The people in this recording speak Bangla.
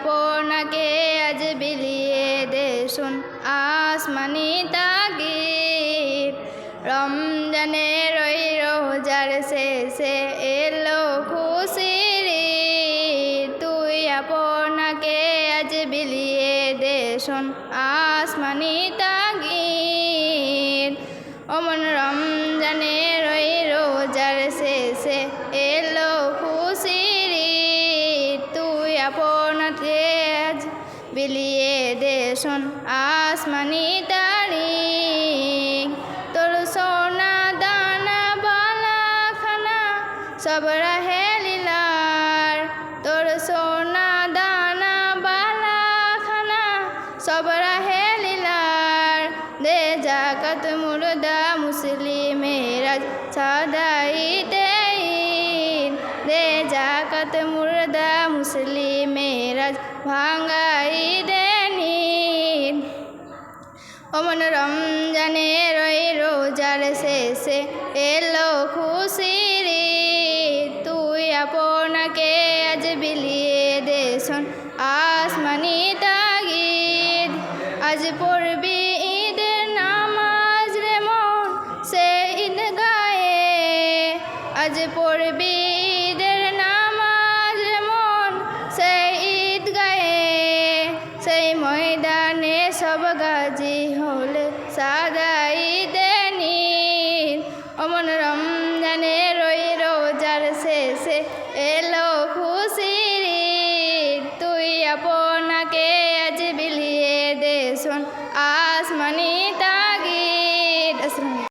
আপনাকে আজ বিলিয়ে দেশুন আসমানি তাগি রমজানে রই রোজার শেষে এলো খুশির তুই আপনাকে আজ বিলিয়ে দেশুন আসমানি তা বিলিয়ে দেশন আসমানি তারিখ তোর সোনা দানা বালা খানা সব রাহে লীলার। তোর সোনা দানা বালা খানা সব রাহে লীলার। দে জাকাত মুর্দা মুসলিমেরাজ সাদাইতে ঈদ দে জাকাত মুর্দা মুসলিমেরাজ ভাঙ্গাই দেনিন অমন রমজানের ওই রোজার শেষে এলো খুশির ঈদ। তুই আপনাকে আজ বিলিয়ে দেশন আসমানি তাগিদ। আজ পড়বি ঈদের নামাজ রে মন সে ঈদ গায়ে আজ পড়বি সব গাজী হলে সাদাই দেনি। অমন রমজানে রই রোজার শেষে এলো খুশির তুই আপনাকে আজ বিলিয়ে দেশন আসমানি